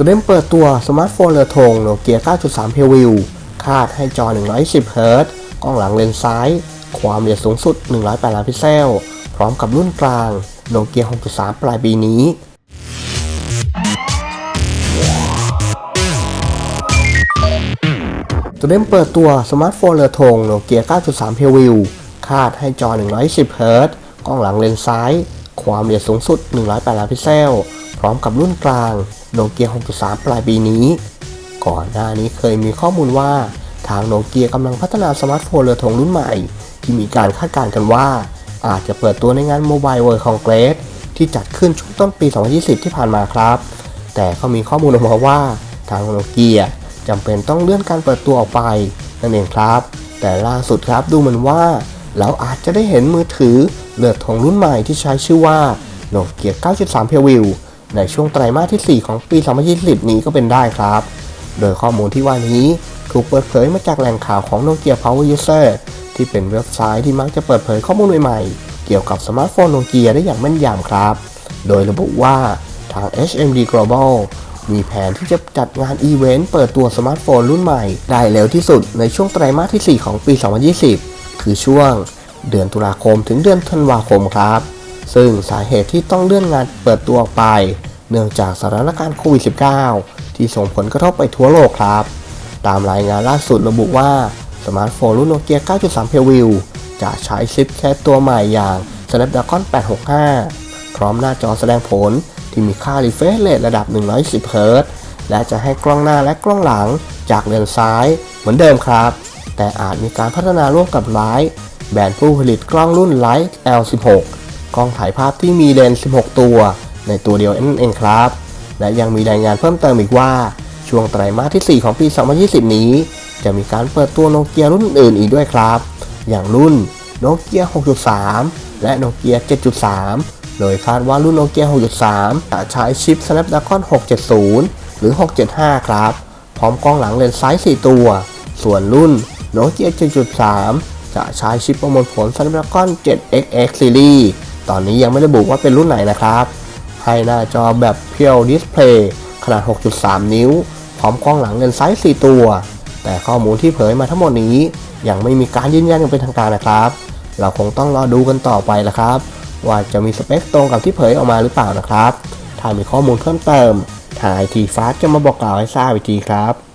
ตัวเล่มเปิดตัวสมาร์ทโฟนเรือธงโนเกีย 9.3 p r e v i e w คาดให้จอ 110 h z กล้องหลังเลนซ้าย ความละเอียดสูงสุด 108 ล้านพิกเซล พร้อมกับรุ่นกลางโนเกีย 6.3 ปลายปีนี้ ตัวเล่มเปิดตัวสมาร์ทโฟนเรือธงโนเกีย 9.3 p r e v i e w คาดให้จอ 110 h z กล้องหลังเลนซ้าย ความละเอียดสูงสุด 108 ล้านพิกเซล พร้อมกับรุ่นกลาง โนเกีย6.3 ปลายปีนี้ ก่อนหน้านี้เคยมีข้อมูลว่าทางโนเกียกำลังพัฒนาสมาร์ทโฟนเรือธงรุ่นใหม่ ที่มีการคาดการณ์กันว่า อาจจะเปิดตัวในงาน Mobile World Congress ที่จัดขึ้นช่วงต้นปี 2020 ที่ผ่านมาครับ แต่ก็มีข้อมูลออกมาว่าทางโนเกียจำเป็นต้องเลื่อนการเปิดตัวออกไปนั่นเองครับ แต่ล่าสุดครับดูเหมือนว่า เราอาจจะได้เห็นมือถือเลือดทองรุ่นใหม่ที่ใช้ชื่อว่าโนเกีย 9.3 p r e v i e w ในช่วงไตรมาสที่ 4 ของปี 2020 นี้ก็เป็นได้ครับ โดยข้อมูลที่ว่านี้ถูกเปิดเผยมาจากแหล่งข่าวของ Nokia Power User ที่เป็นเว็บไซต์ที่มักจะเปิดเผยข้อมูลใหม่ๆ เกี่ยวกับสมาร์ทโฟนโนเกียได้อย่างแม่นยำครับ โดยระบุว่าทาง HMD Global มีแผนที่จะจัดงานอีเวนต์เปิดตัวสมาร์ทโฟนรุ่นใหม่ ได้เร็วที่สุดในช่วงไตรมาสที่ 4 ของปี 2020 คือช่วง เดือนตุลาคมถึงเดือนธันวาคมครับ ซึ่งสาเหตุที่ต้องเลื่อนงานเปิดตัวออกไป เนื่องจากสถานการณ์โควิด -19 ที่ส่งผลกระทบไปทั่วโลกครับ ตามรายงานล่าสุดระบุว่าสมาร์ทโฟนรุ่นโนเกีย 9.3 p r e v i e w จะใช้ชิปแค่ตัวใหม่อย่าง Snapdragon 865 พร้อมหน้าจอแสดงผลที่มีค่า refresh rate ระดับ 110 Hz และจะให้กล้องหน้าและกล้องหลังจากเลนซ้ายเหมือนเดิมครับ แต่อาจมีการพัฒนาร่วมกับไลท์แบรนด์ผู้ผลิตกล้องรุ่น Light L16 กล้องถ่ายภาพที่มีเลนส์16 ตัว ในตัวเดียวนั่นเองครับ และยังมีรายงานเพิ่มเติมอีกว่า ช่วงไตรมาสที่ 4 ของปี 2020 นี้ จะมีการเปิดตัวโนเกียรุ่นอื่นอีกด้วยครับ อย่างรุ่นโนเกีย6.3 และโนเกีย7.3 โดยคาดว่ารุ่นโนเกีย6.3 จะใช้ชิป Snapdragon 670 หรือ 675 ครับ พร้อมกล้องหลังเลนส์ซ้าย4ตัว ส่วนรุ่นโนเกีย7.3 จะใช้ชิปประมวลผล Snapdragon 7XX Series ตอนนี้ยังไม่ระบุว่าเป็นรุ่นไหนนะครับให้หน้าจอแบบเพียวดิสเพลย์ขนาด 6.3 นิ้ว พร้อมกล้องหลังเลนส์ไซส์ 4 ตัว แต่ข้อมูลที่เผยมาทั้งหมดนี้ ยังไม่มีการยืนยันอย่างเป็นทางการนะครับ เราคงต้องรอดูกันต่อไปละครับ ว่าจะมีสเปคตรงกับที่เผยออกมาหรือเปล่านะครับ ถ้ามีข้อมูลเพิ่มเติมทางไอทีฟาสจะมาบอกกล่าวให้ทราบอีกทีครับ